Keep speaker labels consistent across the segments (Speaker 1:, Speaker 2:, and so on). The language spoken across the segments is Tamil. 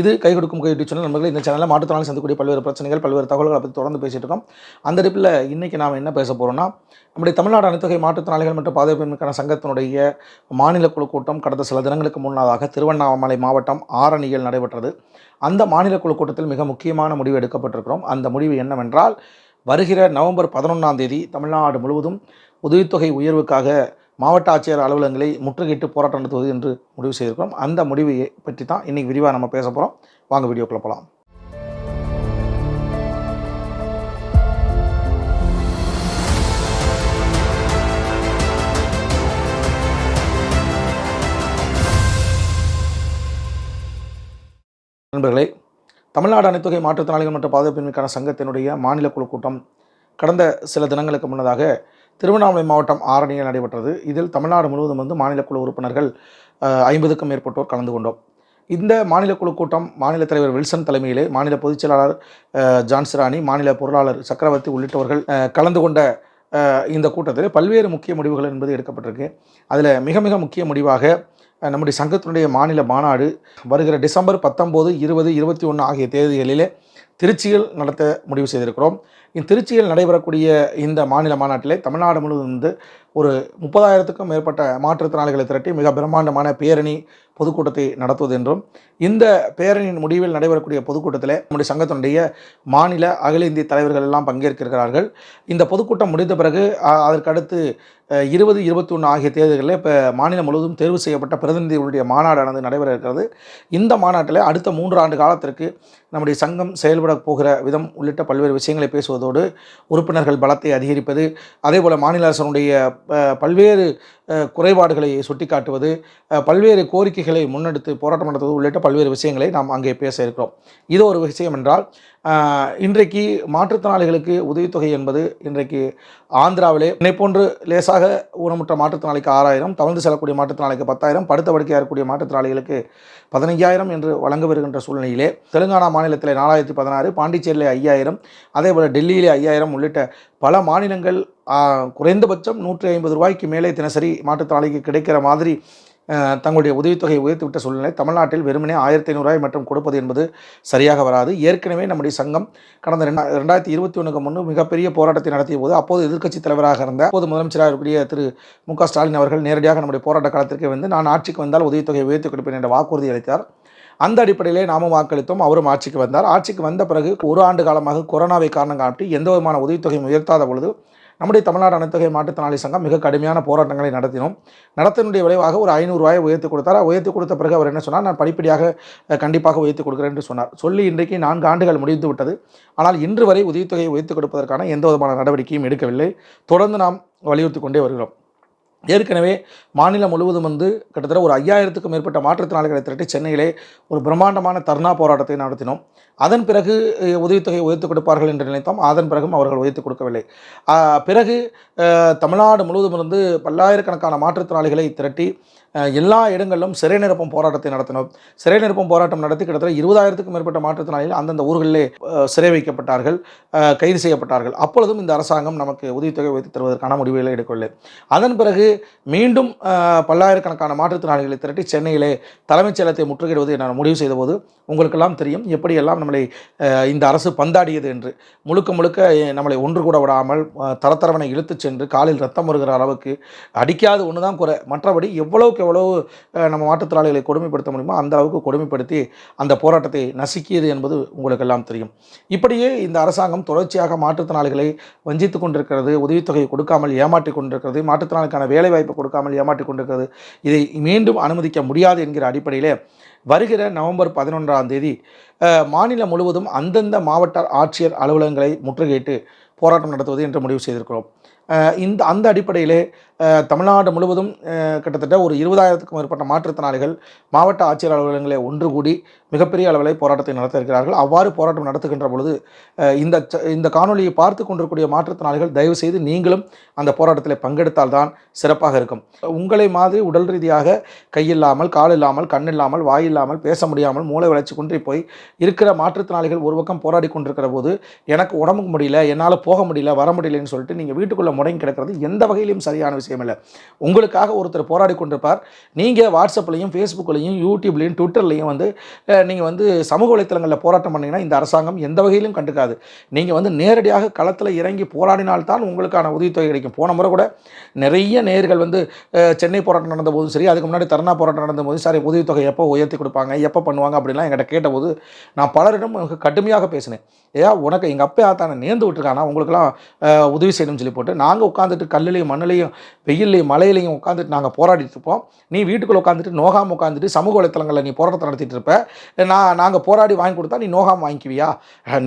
Speaker 1: இது கை கொடுக்கும் கை சேனல் நண்பர்கள் இந்த சேனலில் மாற்றுத்திறனாளி சந்திக்கக்கூடிய பல்வேறு பிரச்சனைகள் பல்வேறு தகவல்களை பற்றி தொடர்ந்து பேசிட்டு இருக்கோம். அந்த இடத்துல இன்றைக்கி நாம் என்ன பேச போகிறோம்னா நம்முடைய தமிழ்நாடு அனைத்துகை மாற்றுத்திறனாளிகள் மற்றும் பாதுகாப்பின்மைக்கான சங்கத்தினுடைய மாநில குழு கூட்டம் கடந்த சில தினங்களுக்கு முன்னதாக திருவண்ணாமலை மாவட்டம் ஆரணியில் நடைபெற்றது. அந்த மாநில குழு கூட்டத்தில் மிக முக்கியமான முடிவு எடுக்கப்பட்டிருக்கிறோம். அந்த முடிவு என்னவென்றால் வருகிற நவம்பர் பதினொன்றாம் தேதி தமிழ்நாடு முழுவதும் உதவித்தொகை உயர்வுக்காக மாவட்ட ஆட்சியர் அலுவலகங்களை முற்றுகையிட்டு போராட்டம் நடத்துவது என்று முடிவு செய்திருக்கிறோம். அந்த முடிவை பற்றி தான் இன்றைக்கி விரிவாக நம்ம பேச போகிறோம் வாங்க வீடியோக்குள்ள போகலாம் நண்பர்களே தமிழ்நாடு அனைத்துகை மாற்றுத்திறனாளிகள் மற்றும் பாதுகாப்பின்மைக்கான சங்கத்தினுடைய மாநில குழு கூட்டம் கடந்த சில தினங்களுக்கு முன்னதாக திருவண்ணாமலை மாவட்டம் ஆரணியில் நடைபெற்றது. இதில் தமிழ்நாடு முழுவதும் வந்து மாநில குழு உறுப்பினர்கள் ஐம்பதுக்கும் மேற்பட்டோர் கலந்து கொண்டோம். இந்த மாநில குழு கூட்டம் மாநில தலைவர் வில்சன் தலைமையிலே மாநில பொதுச் செயலாளர் ஜான்சிராணி மாநில பொருளாளர் சக்கரவர்த்தி உள்ளிட்டவர்கள் கலந்து கொண்ட இந்த கூட்டத்தில் பல்வேறு முக்கிய முடிவுகள் என்பது எடுக்கப்பட்டிருக்கு. அதில் மிக மிக முக்கிய முடிவாக நம்முடைய சங்கத்தினுடைய மாநில மாநாடு வருகிற டிசம்பர் பத்தொம்போது இருபது இருபத்தி ஒன்று ஆகிய தேதிகளிலே திருச்சியில் நடத்த முடிவு செய்திருக்கிறோம். இந்த திருச்சியில் நடைபெறக்கூடிய இந்த மாநில மாநாட்டிலே தமிழ்நாடு முழுவதும் வந்து ஒரு முப்பதாயிரத்துக்கும் மேற்பட்ட மாற்றுத்திறனாளிகளை திரட்டி மிக பிரம்மாண்டமான பேரணி பொதுக்கூட்டத்தை நடத்துவது என்றும் இந்த பேரணியின் முடிவில் நடைபெறக்கூடிய பொதுக்கூட்டத்தில் நம்முடைய சங்கத்தினுடைய மாநில அகில இந்திய தலைவர்கள் எல்லாம் பங்கேற்கிறார்கள் இந்த பொதுக்கூட்டம் முடிந்த பிறகு அதற்கடுத்து இருபது இருபத்தி ஒன்று ஆகிய தேர்தல்களில் இப்போ மாநிலம் முழுவதும் தேர்வு செய்யப்பட்ட பிரதிநிதிகளுடைய மாநாடானது நடைபெற இருக்கிறது இந்த மாநாட்டில் அடுத்த மூன்று ஆண்டு காலத்திற்கு நம்முடைய சங்கம் செயல்பட போகிற விதம் உள்ளிட்ட பல்வேறு விஷயங்களை பேசுவதோடு உறுப்பினர்கள் பலத்தை அதிகரிப்பது அதே போல் மாநில அரசனுடைய பல்வேறு குறைபாடுகளை சுட்டிக்காட்டுவது பல்வேறு கோரிக்கைகள் முன்னெடுத்து போராட்டம் நடத்துவது உள்ளிட்ட பல்வேறு விஷயங்களை நாம் அங்கே பேச இருக்கிறோம். இது ஒரு விஷயம் என்றால் இன்றைக்கு மாற்றுத்திறனாளிகளுக்கு உதவித்தொகை என்பது இன்றைக்கு ஆந்திராவிலே என்னை போன்று லேசாக ஊனமுற்ற மாற்றுத்திறனாளிக்கு ஆறாயிரம் தவழ்ந்து செல்லக்கூடிய மாற்றுத்திறனாளிக்கு பத்தாயிரம் படுத்த படுக்கையாக இருக்கக்கூடிய மாற்றுத்திறனாளிகளுக்கு பதினைஞ்சாயிரம் என்று வழங்க வருகின்ற சூழ்நிலையிலே தெலுங்கானா மாநிலத்தில் நாலாயிரத்தி பதினாறு பாண்டிச்சேரியில் ஐயாயிரம் அதே போல் டெல்லியிலே ஐயாயிரம் உள்ளிட்ட பல மாநிலங்கள் குறைந்தபட்சம் நூற்றி ஐம்பது ரூபாய்க்கு மேலே தினசரி மாற்றுத்திறனாளிக்கு கிடைக்கிற மாதிரி தங்களுடைய உதவித்தொகையை உயர்த்திவிட்ட சூழ்நிலை தமிழ்நாட்டில் வெறுமனே ஆயிரத்தி ஐநூறுரூவாய் மற்றும் கொடுப்பது என்பது சரியாக வராது. ஏற்கனவே நம்முடைய சங்கம் கடந்த ரெண்டா ரெண்டாயிரத்தி இருபத்தி ஒன்றுக்கு முன்பு மிகப்பெரிய போராட்டத்தை நடத்திய போது அப்போது எதிர்க்கட்சி தலைவராக இருந்த அப்போது முதலமைச்சராக இருக்கக்கூடிய திரு மு க ஸ்டாலின் அவர்கள் நேரடியாக நம்முடைய போராட்ட காலத்திற்கு வந்து நான் ஆட்சிக்கு வந்தால் உதவித்தொகையை உயர்த்தி கொடுப்பேன் என்ற வாக்குறுதி அளித்தார். அந்த அடிப்படையிலே நாமும் வாக்களித்தோம் அவரும் ஆட்சிக்கு வந்தார். ஆட்சிக்கு வந்த பிறகு ஒரு ஆண்டு காலமாக கொரோனாவை காரணம் காட்டி எந்த விதமான உதவித்தொகையும் உயர்த்தாத பொழுது நம்முடைய தமிழ்நாடு அனைத்தொகை மாற்றுத்திறனாளி சங்கம் மிக கடுமையான போராட்டங்களை நடத்தினோம். நடத்தினுடைய விளைவாக ஒரு ஐநூறுரூவாயை உயர்த்தி கொடுத்தார். உயர்த்தி கொடுத்த பிறகு அவர் என்ன சொன்னார்? நான் படிப்படியாக கண்டிப்பாக உயர்த்தி கொடுக்கிறேன் என்று சொன்னார். சொல்லி இன்றைக்கு நான்கு ஆண்டுகள் முடிந்து விட்டது. ஆனால் இன்று வரை உதவித்தொகையை உயர்த்தி கொடுப்பதற்கான எந்த விதமான நடவடிக்கையும் எடுக்கவில்லை. தொடர்ந்து நாம் வலியுறுத்தி கொண்டே வருகிறோம். ஏற்கனவே மாநிலம் முழுவதும் வந்து கிட்டத்தட்ட ஒரு ஐயாயிரத்துக்கும் மேற்பட்ட மாற்றுத்திறனாளிகளை திரட்டி சென்னையிலே ஒரு பிரம்மாண்டமான தர்ணா போராட்டத்தை நடத்தினோம். அதன் பிறகு உதவித்தொகை உயர்த்தி கொடுப்பார்கள் என்று நினைத்தோம். அதன் பிறகும் அவர்கள் உயர்த்தி கொடுக்கவில்லை. பிறகு தமிழ்நாடு முழுவதும் இருந்து பல்லாயிரக்கணக்கான மாற்றுத்திறனாளிகளை திரட்டி எல்லா இடங்களிலும் சிறை நிரப்பும் போராட்டத்தை நடத்தினோம். சிறை நிரப்பும் போராட்டம் நடத்தி கிட்டத்தட்ட இருபதாயிரத்துக்கும் மேற்பட்ட மாற்றுத்திறனாளிகள் அந்தந்த ஊர்களிலே சிறை வைக்கப்பட்டார்கள் கைது செய்யப்பட்டார்கள். அப்பொழுதும் இந்த அரசாங்கம் நமக்கு உதவித்தொகை வைத்து தருவதற்கான முடிவுகளை எடுக்கவில்லை. அதன் பிறகு மீண்டும் பல்லாயிரக்கணக்கான மாற்றுத்திறனாளிகளை திரட்டி சென்னையிலே தலைமைச் செயலத்தை முற்றுகையிடுவது என முடிவு செய்தபோது உங்களுக்கெல்லாம் தெரியும் எப்படியெல்லாம் நம்மளை இந்த அரசு பந்தாடியது என்று. முழுக்க முழுக்க நம்மளை ஒன்று கூட விடாமல் தரத்தரவனை இழுத்துச் சென்று காலில் ரத்தம் வருகிற அளவுக்கு அடிக்காது ஒன்று தான் குறை. மற்றபடி எவ்வளவு எவ்வளவு நம்ம மாற்றுத்திறனாளிகளை கொடுமைப்படுத்த முடியுமோ அந்த அளவுக்கு கொடுமைப்படுத்தி அந்த போராட்டத்தை நசுக்கியது என்பது உங்களுக்கெல்லாம் தெரியும். இப்படியே இந்த அரசாங்கம் தொடர்ச்சியாக மாற்றுத்திறனாளிகளை வஞ்சித்து கொண்டிருக்கிறது உதவித்தொகை கொடுக்காமல் ஏமாற்றி கொண்டிருக்கிறது மாற்றுத்திறனாளிக்கான வேலைவாய்ப்பு கொடுக்காமல் ஏமாற்றி கொண்டிருக்கிறது இதை மீண்டும் அனுமதிக்க முடியாது என்கிற அடிப்படையிலே வருகிற நவம்பர் பதினொன்றாம் தேதி மாநிலம் முழுவதும் அந்தந்த மாவட்ட ஆட்சியர் அலுவலகங்களை முற்றுகையிட்டு போராட்டம் நடத்துவது என்று முடிவு செய்திருக்கிறோம். இந்த அந்த அடிப்படையிலே தமிழ்நாடு முழுவதும் கிட்டத்தட்ட ஒரு இருபதாயிரத்துக்கும் மேற்பட்ட மாற்றுத்திறனாளிகள் மாவட்ட ஆட்சியர் அலுவலகங்களை ஒன்று கூடி மிகப்பெரிய அளவில் போராட்டத்தை நடத்த இருக்கிறார்கள். அவ்வாறு போராட்டம் நடத்துகின்ற பொழுது இந்த ச- இந்த காணொலியை பார்த்து கொண்டிருக்கூடிய மாற்றுத்திறனாளிகள் தயவு செய்து நீங்களும் அந்த போராட்டத்தில் பங்கெடுத்தால்தான் சிறப்பாக இருக்கும். உங்களை மாதிரி உடல் ரீதியாக கையில்லாமல் கால் இல்லாமல் கண் இல்லாமல் வாய் இல்லாமல் பேச முடியாமல் மூளை வளர்ச்சி குன்றி போய் இருக்கிற மாற்றுத்திறனாளிகள் ஒரு பக்கம் போராடி கொண்டிருக்கிற போது எனக்கு உடம்புக்கு முடியல என்னால் போக முடியல வர முடியலன்னு சொல்லிட்டு நீங்கள் வீட்டுக்குள்ளே முடங்கி கிடக்கிறது எந்த வகையிலும் சரியான விஷயம் இல்லை. உங்களுக்காக ஒருத்தர் போராடி கொண்டிருப்பார். நீங்கள் வாட்ஸ்அப்லையும் ஃபேஸ்புக்லையும் யூடியூப்லையும் ட்விட்டர்லையும் வந்து நீங்கள் வந்து சமூக வலைத்தளங்களில் போராட்டம் பண்ணிங்கன்னா இந்த அரசாங்கம் எந்த வகையிலும் கண்டுக்காது. நீங்கள் வந்து நேரடியாக களத்தில் இறங்கி போராடினால்தான் உங்களுக்கான உதவித்தொகை கிடைக்கும். போன முறை கூட நிறைய நேர்கள் வந்து சென்னை போராட்டம் நடந்த போதும் சரி அதுக்கு முன்னாடி தர்ணா போராட்டம் நடந்த போது சரி உதவித்தொகை எப்போ உயர்த்தி கொடுப்பாங்க எப்போ பண்ணுவாங்க அப்படின்லாம் என்கிட்ட கேட்டபோது நான் பலரிடம் கடுமையாக பேசினேன். ஏன் உனக்கு எங்கள் அப்பா தானே நேர்ந்து விட்டுருக்கானா? உங்களுக்குலாம் உதவி செய்யணும்னு சொல்லி போட்டு நாங்கள் உட்காந்துட்டு கல்லுலையும் மண்ணிலையும் வெயில்லையும் மழையிலையும் உட்காந்துட்டு நாங்கள் போராடிட்டு இருப்போம். நீ வீட்டுக்குள்ளே உட்காந்துட்டு நோகாமல் உட்காந்துட்டு சமூக வலைத்தளங்களில் நீ போராட்டத்தை நடத்திட்டு இருப்ப. நான் நாங்கள் போராடி வாங்கி கொடுத்தா நீ நோகாமல் வாங்கிக்குவியா?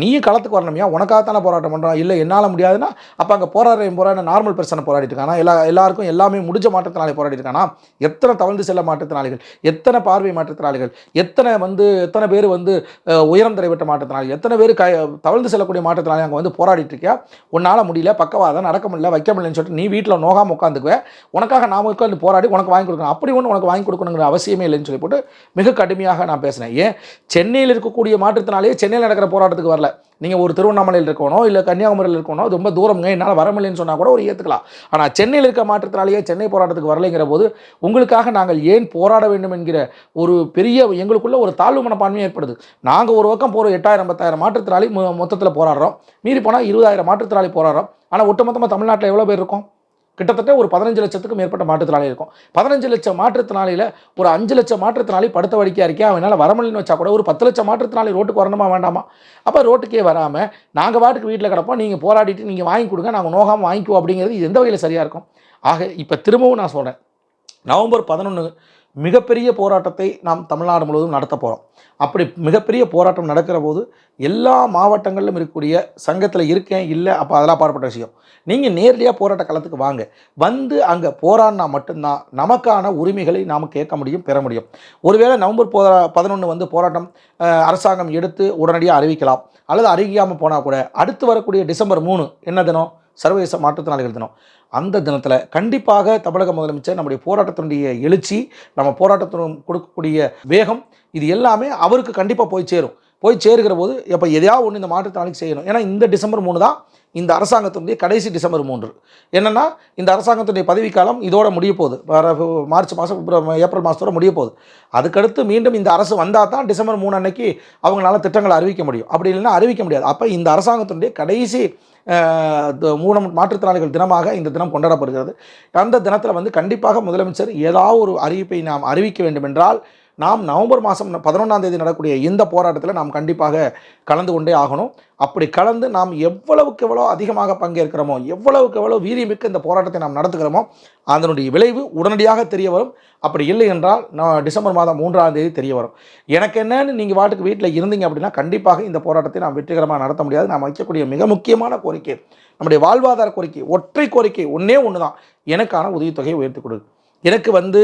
Speaker 1: நீயும் களத்துக்கு வரணுமியா? உனக்காக தானே போராட்டம் பண்ணுறோம் இல்லை என்னால் முடியாதுன்னா அப்போ அங்கே போராடுற போராட நார்மல் பர்சனை போராடிட்டு இருக்கானா? எல்லா எல்லாருக்கும் எல்லாமே முடிஞ்ச மாற்றத்தினாலே போராடிட்டு இருக்கானா? எத்தனை தவழ்ந்து செல்ல மாற்றத்தினாளிகள்? எத்தனை பார்வை மாற்றத்தினாளிகள்? எத்தனை வந்து எத்தனை பேர் வந்து உயரம் தடைபட்ட மாற்றத்தினாளிகள்? எத்தனை பேர் க தவழ்ந்து செல்லக்கூடிய மாற்றத்தினாலே அங்கே வந்து போராடிட்டு இருக்கியா? உன்னால் முடியல பக்கவாதம் நடக்க முடியல வைக்க முடியலன்னு சொல்லிட்டு நீ வீட்டில் நோகாம உட்காந்துக்குவேன் உனக்காக நாம உட்காந்து போராடி உனக்கு வாங்கி கொடுக்கணும். அப்படி ஒன்று உனக்கு வாங்கி கொடுக்கணுங்கிற அவசியமே இல்லைன்னு சொல்லி போட்டு மிக கடுமையாக நான் பேசினேன். ஏன்? சென்னையில் இருக்கக்கூடிய மாற்றத்தினாலேயே சென்னையில் நடக்கிற போராட்டத்துக்கு வரல. நீங்கள் ஒரு திருவண்ணாமலையில் இருக்கணும் இல்லை கன்னியாகுமரியில் இருக்கணும் ரொம்ப தூரம்ங்க. என்னால் வர முடியலன்னு சொன்னால் கூட ஒரு ஏற்றுக்கலாம் ஆனால் சென்னையில் இருக்க மாற்றத்தினாலேயே சென்னை போராட்டத்துக்கு வரலைங்கிற போது உங்களுக்காக நாங்கள் ஏன் போராட வேண்டும் என்கிற ஒரு பெரிய எங்களுக்குள்ள ஒரு தாழ்வு மனப்பான்மை ஏற்படுது. நாங்கள் ஒரு பக்கம் போகிற எட்டாயிரம் பத்தாயிரம் மாற்றத்தினாலே மொத்தத்தில் போராடுறோம். மீறி போனால் இருபதாயிரம் மாற்றுத்திறனாளி போராடுறோம் ஆனால் ஒட்டுமொத்தமாக தமிழ்நாட்டில் எவ்வளோ பேர் இருக்கும்? கிட்டத்தட்ட ஒரு பதினஞ்சு லட்சத்துக்கும் மேற்பட்ட மாற்றுத்திறனாளி இருக்கும். பதினஞ்சு லட்சம் மாற்றுத்திறனாளியில் ஒரு அஞ்சு லட்சம் மாற்றுத்திறனாளி படுத்த வடிக்கையாக இருக்கே அவனால் வரமலின்னு வச்சா கூட ஒரு பத்து லட்சம் மாற்றுத்திறனாளி ரோட்டுக்கு வரணுமா வேண்டாமா? அப்போ ரோட்டுக்கே வராமல் நாங்கள் பாட்டுக்கு வீட்டில் கிடப்போம் நீங்கள் போராடிட்டு நீங்கள் வாங்கி கொடுங்க நாங்கள் நோகாமல் வாங்கிக்குவோம் அப்படிங்கிறது இது எந்த வகையில் சரியாக இருக்கும்? ஆக இப்போ திரும்பவும் நான் சொல்கிறேன் நவம்பர் பதினொன்று மிகப்பெரிய போராட்டத்தை நாம் தமிழ்நாடு முழுவதும் நடத்த போகிறோம் அப்படி மிகப்பெரிய போராட்டம் நடக்கிற போது எல்லா மாவட்டங்களிலும் இருக்கக்கூடிய சங்கத்தில் இருக்கேன் இல்லை அப்போ அதெல்லாம் பாடுபட்ட விஷயம். நீங்கள் நேரடியாக போராட்ட களத்துக்கு வாங்க. வந்து அங்கே போராடினா மட்டும்தான் நமக்கான உரிமைகளை நாம் கேட்க முடியும் பெற முடியும். ஒருவேளை நவம்பர் போரா பதினொன்று வந்து போராட்டம் அரசாங்கம் எடுத்து உடனடியாக அறிவிக்கலாம். அல்லது அறிவிக்காமல் போனால் கூட அடுத்து வரக்கூடிய டிசம்பர் மூணு என்ன தினம்? சர்வதேச மாற்றுத்திறனாளிகள் தினம் அந்த தினத்தில் கண்டிப்பாக தமிழக முதலமைச்சர் நம்முடைய போராட்டத்தினுடைய எழுச்சி நம்ம போராட்டத்தினும் கொடுக்கக்கூடிய வேகம் இது எல்லாமே அவருக்கு கண்டிப்பாக போய் சேரும். போய் சேர்க்கிற போது இப்போ எதையாவது ஒன்று இந்த மாற்றுத்திறனாளிக்கு செய்யணும். ஏன்னா இந்த டிசம்பர் மூணு தான் இந்த அரசாங்கத்தினுடைய கடைசி டிசம்பர் மூன்று. என்னென்னா இந்த அரசாங்கத்தினுடைய பதவிக்காலம் இதோட முடிய போகுது. வர மார்ச் மாதம் பிப்ரவரி ஏப்ரல் மாதத்தோட முடிய போகுது. அதுக்கடுத்து மீண்டும் இந்த அரசு வந்தால் தான் டிசம்பர் மூணு அன்னைக்கு அவங்களால திட்டங்களை அறிவிக்க முடியும். அப்படி இல்லைன்னா அறிவிக்க முடியாது. அப்போ இந்த அரசாங்கத்தினுடைய கடைசி அஹ், த- மாற்றுத்திறனாளிகள் தினமாக இந்த தினம் கொண்டாடப்படுகிறது. அந்த தினத்தில் வந்து கண்டிப்பாக முதலமைச்சர் ஏதாவது ஒரு அறிவிப்பை நாம் அறிவிக்க வேண்டும் என்றால் நாம் நவம்பர் மாதம் பதினொன்றாம் தேதி நடக்கூடிய இந்த போராட்டத்தில் நாம் கண்டிப்பாக கலந்து கொண்டே ஆகணும். அப்படி கலந்து நாம் எவ்வளவுக்கு எவ்வளோ அதிகமாக பங்கேற்கிறோமோ எவ்வளவுக்கு எவ்வளோ வீரியமிக்க இந்த போராட்டத்தை நாம் நடத்துகிறோமோ அதனுடைய விளைவு உடனடியாக தெரிய வரும். அப்படி இல்லை என்றால் நான் டிசம்பர் மாதம் மூன்றாம் தேதி தெரிய வரும். எனக்கு என்னன்னு நீங்கள் வாட்டுக்கு வீட்டில் இருந்தீங்க அப்படின்னா கண்டிப்பாக இந்த போராட்டத்தை நாம் வெற்றிகரமாக நடத்த முடியாது. நாம் வைக்கக்கூடிய மிக முக்கியமான கோரிக்கை நம்முடைய வாழ்வாதார கோரிக்கை ஒற்றை கோரிக்கை ஒன்றே ஒன்று தான் எனக்கான உதவித்தொகையை உயர்த்தி கொடு. எனக்கு வந்து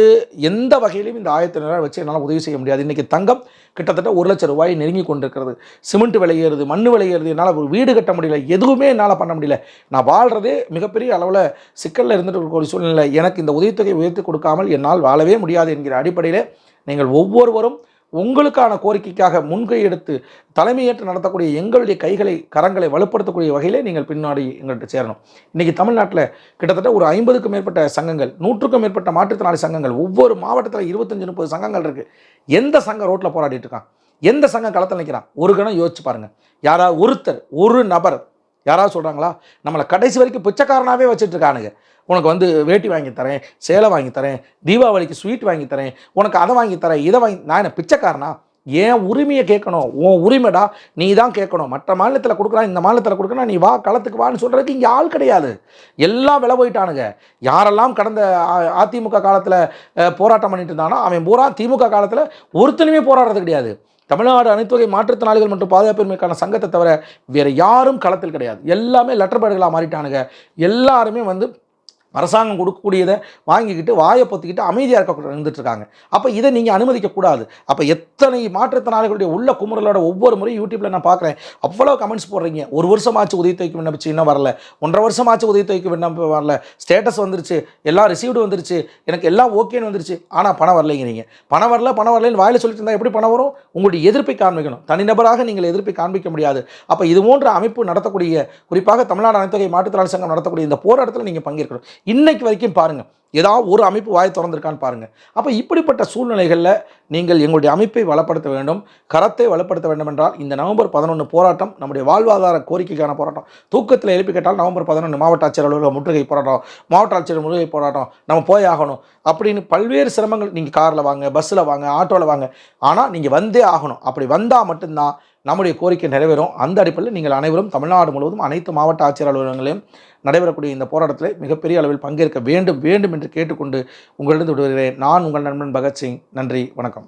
Speaker 1: எந்த வகையிலும் இந்த ஆயிரத்தி ஐநூறுரூவா வச்சு என்னால் உதவி செய்ய முடியாது. இன்றைக்கி தங்கம் கிட்டத்தட்ட ஒரு லட்சம் ரூபாய் நெருங்கி கொண்டிருக்கிறது. சிமெண்ட் விலை மண் விலை என்னால் ஒரு வீடு கட்ட முடியல எதுவுமே என்னால் பண்ண முடியல. நான் வாழ்கிறதே மிகப்பெரிய அளவில் சிக்கலில் இருந்துட்டு இருக்க ஒரு சூழ்நிலை எனக்கு இந்த உதவித்தொகை உயர்த்தி கொடுக்காமல் என்னால் வாழவே முடியாது என்கிற அடிப்படையில் நீங்கள் ஒவ்வொருவரும் உங்களுக்கான கோரிக்கைக்காக முன்கை எடுத்து தலைமையேற்று நடத்தக்கூடிய எங்களுடைய கைகளை கரங்களை வலுப்படுத்தக்கூடிய வகையிலே நீங்கள் பின்னாடி எங்கள்கிட்ட சேரணும். இன்றைக்கி தமிழ்நாட்டில் கிட்டத்தட்ட ஒரு ஐம்பதுக்கும் மேற்பட்ட சங்கங்கள் நூற்றுக்கும் மேற்பட்ட மாற்றுத்திறனாளி சங்கங்கள் ஒவ்வொரு மாவட்டத்தில் இருபத்தஞ்சு முப்பது சங்கங்கள் இருக்குது எந்த சங்கம் ரோட்டில் போராடிட்டு இருக்கான்? எந்த சங்கம் களத்தில் நிற்கிறான் ஒரு கணம் யோசிச்சு பாருங்கள் யாராவது ஒருத்தர் ஒரு நபர் யாராவது சொல்கிறாங்களா நம்மளை கடைசி வரைக்கும் பிச்சைக்காரனாகவே வச்சுட்ருக்கானுங்க உனக்கு வந்து வேட்டி வாங்கி தரேன் சேலை வாங்கி தரேன் தீபாவளிக்கு ஸ்வீட் வாங்கி தரேன் உனக்கு அதை வாங்கி தரேன் இதை வாங்கி நான் என்ன பிச்சைக்காரனா? ஏன் உரிமையை கேட்கணும். உன் உரிமைடா நீ தான் கேட்கணும். மற்ற மாநிலத்தில் கொடுக்குறான் இந்த மாநிலத்தில் கொடுக்குறா நீ வா களத்துக்கு வான்னு சொல்கிறதுக்கு இங்கே ஆள் கிடையாது. எல்லாம் விலை போயிட்டானுங்க. யாரெல்லாம் கடந்த அதிமுக காலத்தில் போராட்டம் பண்ணிட்டு இருந்தானோ அவன் பூரா திமுக காலத்தில் ஒருத்தனுமே போராடுறது கிடையாது. தமிழ்நாடு அனைத்துவகை மாற்றுத்திறனாளிகள் மற்றும் பாதுகாப்பின்மைக்கான சங்கத்தை தவிர வேறு யாரும் களத்தில் கிடையாது. எல்லாமே லெட்டர் பேடுகளாக மாறிட்டானுங்க. எல்லாருமே வந்து அரசாங்கம் கொடுக்கக்கூடியதை வாங்கிக்கிட்டு வாயை பொத்திக்கிட்டு அமைதியாக இருக்க இருந்துட்டு இருக்காங்க அப்போ இதை நீங்கள் அனுமதிக்கக்கூடாது அப்போ எத்தனை மாற்றுத்திறனாளிகளுடைய உள்ள குமுறலோட ஒவ்வொரு முறையும் யூடியூப்பில் நான் பார்க்குறேன் அவ்வளோ கமெண்ட்ஸ் போடுறீங்க. ஒரு வருஷமாச்சு உதவித்தொகைக்கு விண்ணப்பிச்சு இன்னும் வரல. ஒன்றரை வருஷமாச்சு உதவித்தொகைக்கு விண்ணப்பம் வரல. ஸ்டேட்டஸ் வந்துருச்சு. எல்லாம் ரிசீவ்டு வந்துருச்சு. எனக்கு எல்லாம் ஓகேன்னு வந்துருச்சு. ஆனால் பணம் வரலைங்கிறீங்க. பணம் வரல பணம் வரலன்னு வாயில் சொல்லிட்டு இருந்தால் எப்படி பணம் வரும்? உங்களுடைய எதிர்ப்பை காண்பிக்கணும். தனிநபராக நீங்கள் எதிர்ப்பை காண்பிக்க முடியாது. அப்போ இது போன்ற அமைப்பு நடத்தக்கூடிய குறிப்பாக தமிழ்நாடு அனைத்தொகை மாற்றுத்திறனாளி சங்கம் நடத்தக்கூடிய இந்த போராட்டத்தில் நீங்கள் பங்கேற்கணும். இன்னைக்கு வரைக்கும் பாருங்கள் ஏதாவது ஒரு அமைப்பு வாய் திறந்திருக்கான்னு பாருங்கள் அப்போ இப்படிப்பட்ட சூழ்நிலைகளில் நீங்கள் எங்களுடைய அமைப்பை வளப்படுத்த வேண்டும். கரத்தை வளப்படுத்த வேண்டும் என்றால் இந்த நவம்பர் பதினொன்று போராட்டம் நம்முடைய வாழ்வாதார கோரிக்கைக்கான போராட்டம். தூக்கத்தில் எழுப்பி கேட்டால் நவம்பர் பதினொன்று மாவட்ட ஆட்சியர் அலுவலக முற்றுகை போராட்டம் மாவட்ட ஆட்சியர் முற்றுகை போராட்டம் நம்ம போய் ஆகணும் அப்படின்னு பல்வேறு சிரமங்கள் நீங்கள் காரில் வாங்க பஸ்ஸில் வாங்க ஆட்டோவில் வாங்க. ஆனால் நீங்கள் வந்தே ஆகணும். அப்படி வந்தால் மட்டும்தான் நம்முடைய கோரிக்கை நிறைவேறும். அந்த அடிப்படையில் நீங்கள் அனைவரும் தமிழ்நாடு முழுவதும் அனைத்து மாவட்ட ஆட்சியர் அலுவலகங்களையும் நடைபெறக்கூடிய இந்த போராட்டத்தில் மிகப்பெரிய அளவில் பங்கேற்க வேண்டும் வேண்டும் என்று கேட்டுக்கொண்டு உங்களிடம் விடுகிறேன். நான் உங்கள் நண்பன் பகத்சிங். நன்றி வணக்கம்.